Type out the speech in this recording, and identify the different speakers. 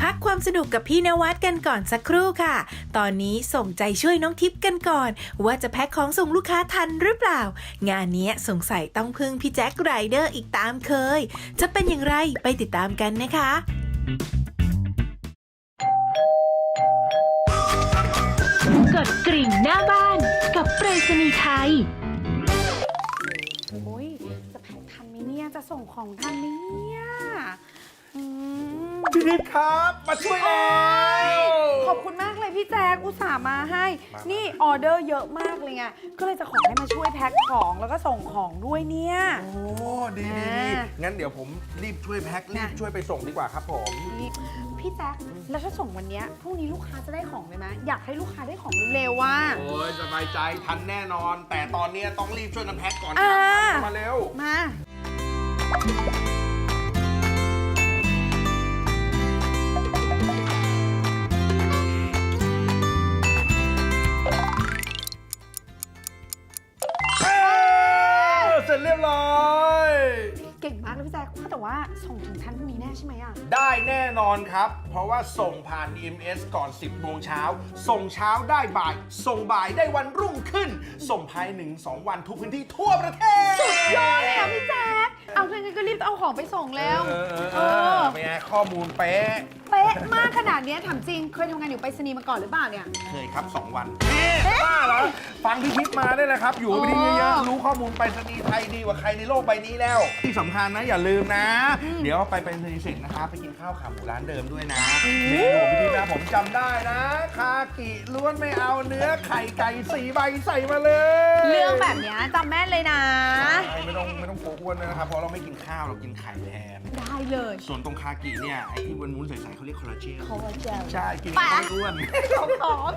Speaker 1: พักความสนุกกับพี่นวัดกันก่อนสักครู่ค่ะ ตอนนี้ส่งใจช่วยน้องทิพย์กันก่อน ว่าจะแพ็คของส่งลูกค้าทันหรือเปล่า งานเนี้ยสงสัยต้องพึ่งพี่แจ็คไรเดอร์อีกตามเคย จะเป็นอย่างไรไปติดตามกันนะคะ
Speaker 2: กดกริ่งหน้าบ้านกับไปรษณีย์ไทย
Speaker 3: โอ้ยจะแพ็คทันไหมเนี่ย จะส่งของทันไหมเนี่ย อืม
Speaker 4: พี่นิดครับ มาช่วยแล้ว
Speaker 3: ขอบคุณมากเลยพี่แจ๊คอุตส่าห์มาให้ นี่ออเดอร์เยอะมากเลยไงก็เลยจะขอให้มาช่วยแพ็คของแล้วก็ส่งของด้วยเนี่ย
Speaker 4: โอ้ดีดี
Speaker 3: อ่า
Speaker 4: ดีงั้นเดี๋ยวผมรีบช่วยแพ็ครีบ
Speaker 3: นะ
Speaker 4: ช่วยไปส่งดีกว่าครับผม
Speaker 3: นี่พี่แจ๊คแล้วถ้าส่งวันเนี้ยพรุ่งนี้ลูกค้าจะได้ของไหมไหมอยากให้ลูกค้าได้ของเร็วๆว่า
Speaker 4: โอ้ยสบายใจทันแน่นอน แต่ตอนนี้ต้องรีบช่วยกันแพ็คก่อนค
Speaker 3: อ่า
Speaker 4: รับมาเร็ว
Speaker 3: มา
Speaker 4: สร็จเรียบร้อย
Speaker 3: เก่งมากเลยพี่แจ๊คว่าแต่ว่าส่งถึงทันพรุ่งนี้แน่ใช่ไหมอะ
Speaker 4: ได้แน่นอนครับ เพราะว่าส่งผ่าน EMS ก่อน 10โมงเช้า ส่งเช้าได้บ่าย ส่งบ่ายได้วันรุ่งขึ้น ส่งภายหนึ่งสองวันทุกพื้นที่ทั่วประเทศ
Speaker 3: สุดยอดเลยอะพี่แจ๊คเอาเงินก็รีบเอาของไปส่งแล้ว
Speaker 4: เออเออ
Speaker 3: เอ
Speaker 4: เอ
Speaker 3: อ
Speaker 4: อ เป็นไงข้อมูลเป๊ะ
Speaker 3: เป๊ะมากขนาดเนี้ยถามจริง เคยทำงานอยู่ไปรษณีย์มาก่อนหรือเปล่าเนี่ย
Speaker 4: เคยครับ 2 วันบ้าเหรอ ฟังที่คิดมาได้เลยครับ อยู่ไปที่เยอะๆรู้ข้อมูลไปรษณีย์ไทยดีกว่าใครในโลกใบนี้แล้ว ที่สำคัญนะอย่าลืมนะ เดี๋ยวไปไปรษณีย์เสร็จนะครับไปกินข้าวขาหมูร้านเดิมด้วยนะเมนูของพี่ทิพย์นะผมจำได้นะ คากิล้วนไม่เอาเนื้อไข่ไก่สี่ใบใส่มาเลย
Speaker 3: เรื่องแบบเนี้ยจำแม่นเลยนะ
Speaker 4: ใช่ไม่ ต้องไม่ต้องโกลัวอ้วนนะครับ เพราะเราไม่กินข้าวเรากินไข่แทน
Speaker 3: ได้เลย
Speaker 4: ส่วนตรงคากิเนี่ยไอ้ที่วุ้นๆใสๆเขาเรียกคอลลาเจน
Speaker 3: คอลลาเจน
Speaker 4: ใช่ กิน
Speaker 3: ไป
Speaker 4: ไม่อ้วน
Speaker 3: ของของ